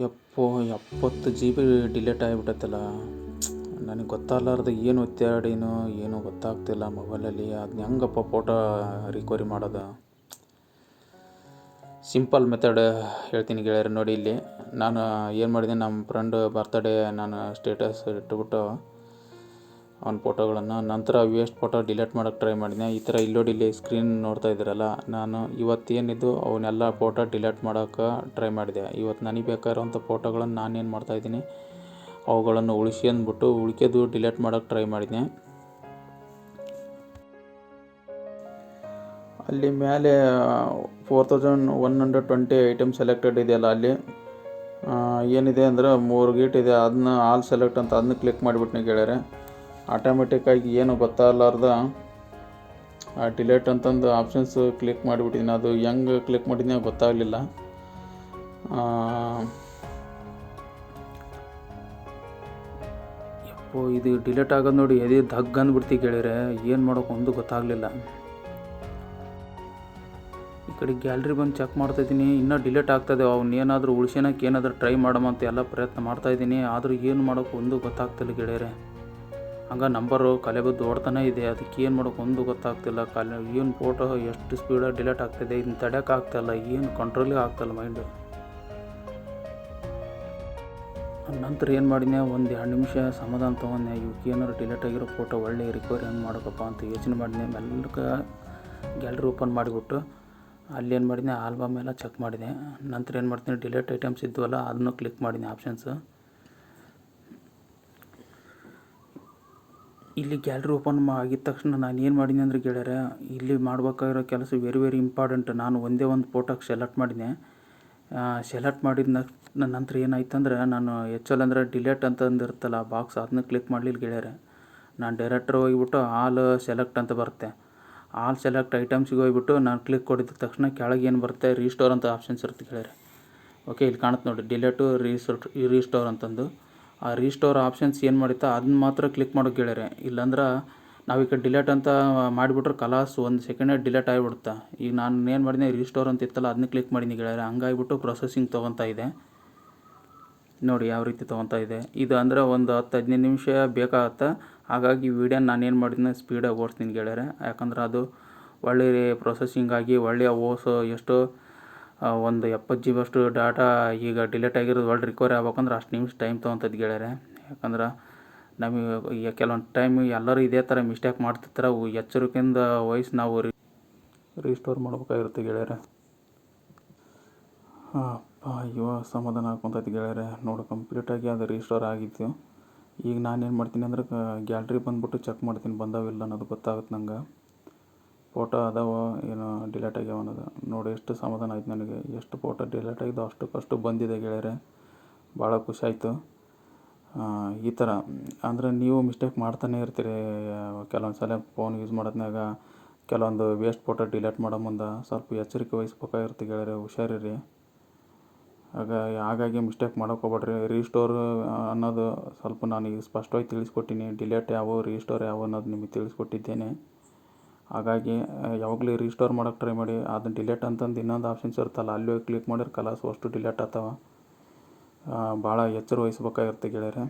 ಯಪ್ಪೋ, ಎಪ್ಪತ್ತು G B dilate ಆಗಿಬಿಟ್ಟತ್ತಲ್ಲ. ನನಗೆ ಗೊತ್ತಾಗಲಾರ್ದ ಏನು ಒತ್ತಾಡಿನೋ ಏನೂ ಗೊತ್ತಾಗ್ತಿಲ್ಲ ಮೊಬೈಲಲ್ಲಿ ಅದನ್ನ ಹೆಂಗಪ್ಪ ಫೋಟೋ ರಿಕವರಿ ಮಾಡೋದು? ಸಿಂಪಲ್ ಮೆಥಡ್ ಹೇಳ್ತೀನಿ ಗೆಳೆಯರು ನೋಡಿ ಇಲ್ಲಿ. ನಾನು ಏನು ಮಾಡಿದೆ ನಮ್ಮ ಫ್ರೆಂಡ್ ಬರ್ತಡೇ ನಾನು ಸ್ಟೇಟಸ್ ಇಟ್ಬಿಟ್ಟು ಅವನ ಫೋಟೋಗಳನ್ನು ನಂತರ ವೇಸ್ಟ್ ಫೋಟೋ ಡಿಲೀಟ್ ಮಾಡೋಕ್ಕೆ ಟ್ರೈ ಮಾಡಿದೆ ಈ ಥರ ಇಲ್ಲೋಡಿಲ್ಲಿ ಸ್ಕ್ರೀನ್ ನೋಡ್ತಾ ಇದ್ದೀರಲ್ಲ, ನಾನು ಇವತ್ತೇನಿದ್ದು ಅವನ್ನೆಲ್ಲ ಫೋಟೋ ಡಿಲೀಟ್ ಮಾಡೋಕ್ಕೆ ಟ್ರೈ ಮಾಡಿದೆ. ಇವತ್ತು ನನಗೆ ಬೇಕಾಗಿರೋಂಥ ಫೋಟೋಗಳನ್ನು ನಾನೇನು ಮಾಡ್ತಾಯಿದ್ದೀನಿ ಅವುಗಳನ್ನು ಉಳಿಸಿ ಅಂದ್ಬಿಟ್ಟು ಉಳಿಕೆದು ಡಿಲೀಟ್ ಮಾಡೋಕ್ಕೆ ಟ್ರೈ ಮಾಡಿದೆ ಅಲ್ಲಿ ಮೇಲೆ four thousand one hundred twenty item selected ಇದೆಯಲ್ಲ ಅಲ್ಲಿ. ಏನಿದೆ ಅಂದ್ರೆ ಮೂರು ಗೀಟ್ ಇದೆ ಅದನ್ನ ಆಲ್ ಸೆಲೆಕ್ಟ್ ಅಂತ ಅದನ್ನ ಕ್ಲಿಕ್ ಮಾಡಿಬಿಟ್ನಿ ಗೆಳೆಯರೆ ಆಟೋಮೆಟಿಕ್ಕಾಗಿ ಏನು ಗೊತ್ತಾಗಲಾರ್ದ ಡಿಲೇಟ್ ಅಂತಂದು ಆಪ್ಷನ್ಸ್ ಕ್ಲಿಕ್ ಮಾಡಿಬಿಟ್ಟಿದ್ದೀನಿ ಅದು ಹೆಂಗೆ ಕ್ಲಿಕ್ ಮಾಡಿದ್ದೀನಿ ಗೊತ್ತಾಗಲಿಲ್ಲ. ಯಪ್ಪೋ, ಇದು ಡಿಲೇಟ್ ಆಗೋದು ನೋಡಿ ಎದೆ ದಗ್ ಅಂದ್ಬಿಡ್ತಿ ಕೇಳಿದ್ರೆ ಏನು ಮಾಡೋಕೆ ಒಂದು ಗೊತ್ತಾಗಲಿಲ್ಲ. ಈ ಕಡೆ ಗ್ಯಾಲ್ರಿ ಬಂದು ಚೆಕ್ ಮಾಡ್ತಾಯಿದ್ದೀನಿ ಇನ್ನೂ ಡಿಲೇಟ್ ಆಗ್ತದೆ. ಅವ್ನು ಏನಾದರೂ ಉಳಿಸ್ಕೊಳಕ್ಕೆ ಏನಾದರೂ ಟ್ರೈ ಮಾಡೋಣ ಅಂತ ಎಲ್ಲ ಪ್ರಯತ್ನ ಮಾಡ್ತಾ ಇದ್ದೀನಿ. ಆದರೂ ಏನು ಮಾಡೋಕೆ ಒಂದು ಗೊತ್ತಾಗ್ತಿಲ್ಲ ಗೆಳೆಯರೆ ಹಂಗೆ ನಂಬರು ಕಲೆ ಬಿದ್ದು ಓಡ್ತಾನೆ ಇದೆ. ಅದಕ್ಕೆ ಏನು ಮಾಡೋಕೆ ಒಂದು ಗೊತ್ತಾಗ್ತಿಲ್ಲ. ಕಲೆ ಏನು ಫೋಟೋ ಎಷ್ಟು ಸ್ಪೀಡಾಗಿ ಡಿಲೇಟ್ ಆಗ್ತಿದೆ ಇದನ್ನ ಆಗ್ತಾಯಿಲ್ಲ ಏನು ಕಂಟ್ರೋಲಿಗೆ ಆಗ್ತಾಯಿಲ್ಲ ಮೈಂಡು ನಂತರ ಏನು ಮಾಡಿದೆ ಒಂದು ಎರಡು ನಿಮಿಷ ಸಮಾಧಾನ ತೊಗೊಂಡೆ ಇವಕ್ಕೆ ಏನಾರು ಡಿಲೇಟ್ ಆಗಿರೋ ಫೋಟೋ ಒಳ್ಳೆ ರಿಕವರಿ ಹೆಂಗೆ ಮಾಡೋಕಪ್ಪ ಅಂತ ಯೋಚನೆ ಮಾಡಿದೆ ಮೆಲ್ಲಕ್ಕೆ ಗ್ಯಾಲ್ರಿ ಓಪನ್ ಮಾಡಿಬಿಟ್ಟು ಅಲ್ಲಿ ಏನು ಮಾಡಿದೆ ಆಲ್ಬಮ್ ಎಲ್ಲ ಚೆಕ್ ಮಾಡಿದೆ ನಂತರ ಏನು ಮಾಡ್ತೀನಿ ಡಿಲೇಟ್ ಐಟಮ್ಸ್ ಇದ್ವಲ್ಲ, ಅದನ್ನು ಕ್ಲಿಕ್ ಮಾಡಿದೆ ಆಪ್ಷನ್ಸ್ ಇಲ್ಲಿ ಗ್ಯಾಲ್ರಿ ಓಪನ್ ಆಗಿದ ತಕ್ಷಣ ನಾನು ಏನು ಮಾಡಿದೆ ಅಂದರೆ ಗೆಳೆಯರೆ, ಇಲ್ಲಿ ಮಾಡ್ಬೇಕಾಗಿರೋ ಕೆಲಸ ವೆರಿ ವೆರಿ ಇಂಪಾರ್ಟೆಂಟ್ ನಾನು ಒಂದೇ ಒಂದು ಫೋಟೋಗೆ ಸೆಲೆಕ್ಟ್ ಮಾಡಿದೆ ಸೆಲೆಕ್ಟ್ ಮಾಡಿದ ನಂತರ ಏನಾಯ್ತು ಅಂದರೆ ನಾನು ಎಚ್ ಎಲ್ ಅಂದರೆ ಡಿಲೇಟ್ ಇರುತ್ತಲ್ಲ ಬಾಕ್ಸ್ ಅದನ್ನ ಕ್ಲಿಕ್ ಮಾಡಲಿಲ್ಲ ಗೆಳೆಯರೆ. ನಾನು ಡೈರೆಕ್ಟ್ರ್ ಹೋಗಿಬಿಟ್ಟು ಆಲ್ ಸೆಲೆಕ್ಟ್ ಅಂತ ಬರುತ್ತೆ. ಆಲ್ ಸೆಲೆಕ್ಟ್ ಐಟಮ್ಸಿಗೆ ಹೋಗ್ಬಿಟ್ಟು ನಾನು ಕ್ಲಿಕ್ ಕೊಡಿದ ತಕ್ಷಣ ಕೆಳಗೆ ಏನು ಬರುತ್ತೆ ರೀಸ್ಟೋರ್ ಅಂತ ಆಪ್ಷನ್ಸ್ ಇರುತ್ತೆ ಗೆಳೆಯರೆ. ಓಕೆ ಇಲ್ಲಿ ಕಾಣುತ್ತೆ ನೋಡಿ ಡಿಲೇಟು ರೀಸ್ಟೋರ್ ರೀಸ್ಟೋರ್ ಅಂತಂದು. ಆ ರೀಸ್ಟೋರ್ ಆಪ್ಷನ್ಸ್ ಏನು ಮಾಡುತ್ತಾ ಅದನ್ನ ಮಾತ್ರ ಕ್ಲಿಕ್ ಮಾಡೋಕೆ ಹೇಳ್ಯಾರೆ ಇಲ್ಲಾಂದ್ರೆ ನಾವು ಈಗ ಡಿಲೇಟ್ ಅಂತ ಮಾಡಿಬಿಟ್ರೆ ಕಲಾಸ್ ಒಂದು ಸೆಕೆಂಡೇ ಡಿಲೇಟ್ ಆಗಿಬಿಡುತ್ತೆ. ಈಗ ನಾನು ಏನು ಮಾಡಿದೆ ರೀಸ್ಟೋರ್ ಅಂತ ಇತ್ತಲ್ಲ ಅದನ್ನ ಕ್ಲಿಕ್ ಮಾಡೀನಿ ಗೆಳೆಯರೆ. ಹಂಗಾಗಿಬಿಟ್ಟು ಪ್ರೊಸೆಸಿಂಗ್ ತೊಗೊತಾ ಇದೆ ನೋಡಿ ಯಾವ ರೀತಿ ತೊಗೊತಾ ಇದೆ ಇದು ಅಂದರೆ ಒಂದು ಹತ್ತು ಹದಿನೈದು ನಿಮಿಷ ಬೇಕಾಗತ್ತೆ. ಹಾಗಾಗಿ ವಿಡಿಯೋ ನಾನು ಏನು ಮಾಡಿದ್ದೀನಿ ಸ್ಪೀಡಾಗಿ ಓಡಿಸ್ತೀನಿ ಗೆಳೆಯರೆ. ಯಾಕಂದ್ರೆ ಅದು ಒಳ್ಳೆಯ ಪ್ರೊಸೆಸಿಂಗ್ ಆಗಿ ಒಳ್ಳೆಯ ಓಸು ಎಷ್ಟೋ ಒಂದು ಎಪ್ಪತ್ತು ಜಿ ಬಿ ಡಾಟಾ ಈಗ ಡಿಲೇಟ್ ಆಗಿರೋದು ಒಳ್ಳೆ ರಿಕವರಿ ಆಗ್ಬೇಕಂದ್ರೆ ಅಷ್ಟು ನಿಮಿಷ ಟೈಮ್ ತೊಗೊತದ್ ಗೆಳೆಯರೆ. ಯಾಕಂದ್ರೆ ನಮಗೆ ಕೆಲವೊಂದು ಟೈಮ್ ಎಲ್ಲರೂ ಇದೇ ಥರ ಮಿಸ್ಟೇಕ್ ಮಾಡ್ತಿರ್ತಾರೆ, ಅವು ಎಚ್ಚರಿಕೆಯಿಂದ ವಯಸ್ಸು ನಾವು ರೀಸ್ಟೋರ್ ಮಾಡ್ಬೇಕಾಗಿರುತ್ತೆ ಗೆಳೆಯರೆ. ಹಾಂ ಅಯ್ಯೋ ಸಮಾಧಾನ ಹಾಕೊಂತೈತಿ ಗೆಳೆಯರೆ. ನೋಡು ಕಂಪ್ಲೀಟಾಗಿ ಅದು ರೀಸ್ಟೋರ್ ಆಗಿತ್ತು. ಈಗ ನಾನೇನು ಮಾಡ್ತೀನಿ ಅಂದ್ರೆ ಗ್ಯಾಲ್ರಿ ಬಂದುಬಿಟ್ಟು ಚೆಕ್ ಮಾಡ್ತೀನಿ ಬಂದಾವಿಲ್ಲ ಅನ್ನೋದು ಗೊತ್ತಾಗುತ್ತೆ ನಂಗೆ. ಫೋಟೋ ಅದಾವ, ಏನು ಡಿಲೇಟ್ ಆಗ್ಯಾವ ಅನ್ನೋದು ನೋಡಿ, ಎಷ್ಟು ಸಮಾಧಾನ ಆಯ್ತು ನನಗೆ. ಎಷ್ಟು ಫೋಟೋ ಡಿಲೇಟ್ ಆಗಿದ್ದು ಅಷ್ಟಕ್ಕಷ್ಟು ಬಂದಿದೆ ಗೆಳೆಯರೆ. ಭಾಳ ಖುಷಿ ಆಯಿತು. ಈ ಥರ ಅಂದರೆ ನೀವು ಮಿಸ್ಟೇಕ್ ಮಾಡ್ತಾನೆ ಇರ್ತೀರಿ. ಕೆಲವೊಂದು ಸಲ ಫೋನ್ ಯೂಸ್ ಮಾಡೋದ್ನಾಗ ಕೆಲವೊಂದು ವೇಸ್ಟ್ ಫೋಟೋ ಡಿಲೇಟ್ ಮಾಡೋ ಮುಂದೆ ಸ್ವಲ್ಪ ಎಚ್ಚರಿಕೆ ವಹಿಸ್ಬೇಕಾಗಿರ್ತಿ ಗೆಳೆಯರೆ. ಹುಷಾರಿರಿ. ಆಗ, ಹಾಗಾಗಿ ಮಿಸ್ಟೇಕ್ ಮಾಡೋಕೆ ಹೋಗ್ಬೇಡ್ರಿ. ರೀಸ್ಟೋರ್ ಅನ್ನೋದು ಸ್ವಲ್ಪ ನಾನು ಈಗ ಸ್ಪಷ್ಟವಾಗಿ ತಿಳಿಸ್ಕೊಟ್ಟಿನಿ. ಡಿಲೇಟ್ ಯಾವ ರೀಸ್ಟೋರ್ ಯಾವ ಅನ್ನೋದು ನಿಮಗೆ ತಿಳಿಸ್ಕೊಟ್ಟಿದ್ದೇನೆ. ಹಾಗಾಗಿ ಯಾವಾಗಲೂ ರೀಸ್ಟೋರ್ ಮಾಡೋಕೆ ಟ್ರೈ ಮಾಡಿ. ಅದನ್ನ ಡಿಲೇಟ್ ಅಂತಂದು ಇನ್ನೊಂದು ಆಪ್ಷನ್ಸ್ ಇರುತ್ತಲ್ಲ, ಅಲ್ಲಿ ಹೋಗಿ ಕ್ಲಿಕ್ ಮಾಡಿದ್ರೆ ಕಲರ್ಸ್ ಅಷ್ಟು ಡಿಲೇಟ್ ಆಗ್ತಾವ. ಭಾಳ ಎಚ್ಚರ ವಹಿಸ್ಬೇಕಾಗಿರುತ್ತೆ ಗೆಳೆಯರೆ.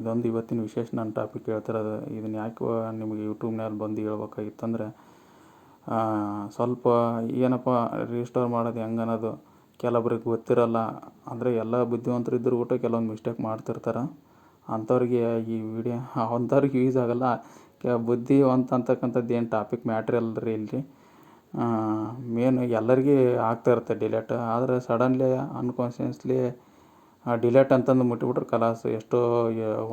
ಇದೊಂದು ಇವತ್ತಿನ ವಿಶೇಷ ನನ್ನ ಟಾಪಿಕ್ ಹೇಳ್ತಿರೋದು. ಇದನ್ನು ಯಾಕೆ ನಿಮಗೆ ಯೂಟ್ಯೂಬ್ನಲ್ಲಿ ಬಂದು ಹೇಳ್ಬೇಕಾಗಿತ್ತಂದರೆ ಸ್ವಲ್ಪ ಏನಪ್ಪ ರಿಸ್ಟೋರ್ ಮಾಡೋದು ಹೆಂಗೆ ಅನ್ನೋದು ಕೆಲವೊಬ್ರಿಗೆ ಗೊತ್ತಿರಲ್ಲ. ಅಂದರೆ ಎಲ್ಲ ಬುದ್ಧಿವಂತರು ಇದ್ದರೂ ಕೂಡ ಕೆಲವೊಂದು ಮಿಸ್ಟೇಕ್ ಮಾಡ್ತಿರ್ತಾರೆ. ಅಂಥವ್ರಿಗೆ ಈ ವಿಡಿಯೋ ಅಂಥವ್ರಿಗೆ ಯೂಸ್ ಆಗಲ್ಲ. ಬುದ್ಧಿವಂತ ಅಂತಕ್ಕಂಥದ್ದು ಏನು ಟಾಪಿಕ್ ಮ್ಯಾಟ್ರ್ ಅಲ್ಲ ರೀ ಇಲ್ಲಿ ಮೇನ್ ಎಲ್ಲರಿಗೆ ಆಗ್ತಾ ಇರುತ್ತೆ ಡಿಲೇಟ್ ಆದರೆ ಸಡನ್ಲಿ ಅನ್ಕಾನ್ಷಿಯಸ್ಲಿ ಡಿಲೇಟ್ ಅಂತಂದು ಮುಟ್ಟಿಬಿಟ್ರೆ ಕಲಾಸ್ ಎಷ್ಟೋ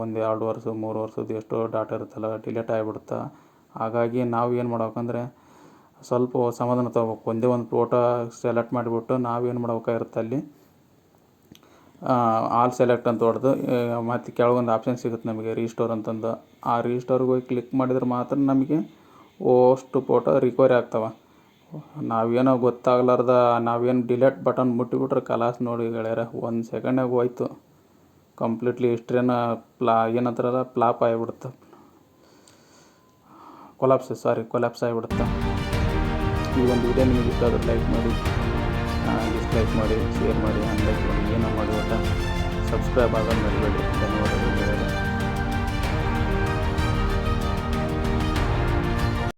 ಒಂದು ಎರಡು ವರ್ಷ, ಮೂರು ವರ್ಷದ ಎಷ್ಟೋ ಡಾಟಾ ಇರುತ್ತಲ್ಲ ಡಿಲೇಟ್ ಆಗಿಬಿಡುತ್ತೆ. ಹಾಗಾಗಿ ನಾವು ಏನು ಮಾಡ್ಬೇಕಂದ್ರೆ, ಸ್ವಲ್ಪ ಸಮಾಧಾನ ತೊಗೋಬೇಕು. ಒಂದೇ ಒಂದು ಫೋಟೋ ಸೆಲೆಕ್ಟ್ ಮಾಡಿಬಿಟ್ಟು ನಾವೇನು ಮಾಡ್ಬೇಕಾಗಿರುತ್ತೆ ಅಲ್ಲಿ? ಆಲ್ ಸೆಲೆಕ್ಟ್ ಅಂತ ಹೊಡೆದು ಮತ್ತು ಕೆಳಗೊಂದು ಆಪ್ಷನ್ ಸಿಗುತ್ತೆ ನಮಗೆ ರೀಸ್ಟೋರ್ ಅಂತಂದು. ಆ ರೀಸ್ಟೋರ್ಗೆ ಹೋಗಿ ಕ್ಲಿಕ್ ಮಾಡಿದ್ರೆ ಮಾತ್ರ ನಮಗೆ ಅಷ್ಟು ಫೋಟೋ ರಿಕವರಿ ಆಗ್ತವೆ. ನಾವೇನೋ ಗೊತ್ತಾಗ್ಲಾರ್ದ, ನಾವೇನು ಡಿಲೇಟ್ ಬಟನ್ ಮುಟ್ಟಿಬಿಟ್ರೆ ಕಲಾಸ್ ನೋಡಿ ಗೆಳೆಯರೆ, ಒಂದು ಸೆಕೆಂಡಾಗ ಹೋಯ್ತು. ಕಂಪ್ಲೀಟ್ಲಿ ಹಿಸ್ಟ್ರಿನ ಪ್ಲಾ, ಏನಂತಾರಲ್ಲ ಪ್ಲಾಪ್ ಆಗಿಬಿಡುತ್ತೆ. ಕೊಲಾಪ್ಸ್ ಸಾರಿ ಕೊಲಾಪ್ಸ್ ಆಗಿಬಿಡುತ್ತೆ. ಈ ಒಂದು ವಿಡಿಯೋ ನಿಮಗೆ ಇಷ್ಟ ಲೈಕ್ ಮಾಡಿ. ಡಿಸ್ಲೈಕ್ ಮಾಡಿ ಶೇರ್ ಮಾಡಿ ಅನ್ಲೈಕ್ ಮಾಡಿ ಏನೋ ಮಾಡಿ ಅಂತ ಸಬ್ಸ್ಕ್ರೈಬ್ ಆಗೋದು ಮರಿಬೇಡಿ ಧನ್ಯವಾದಗಳು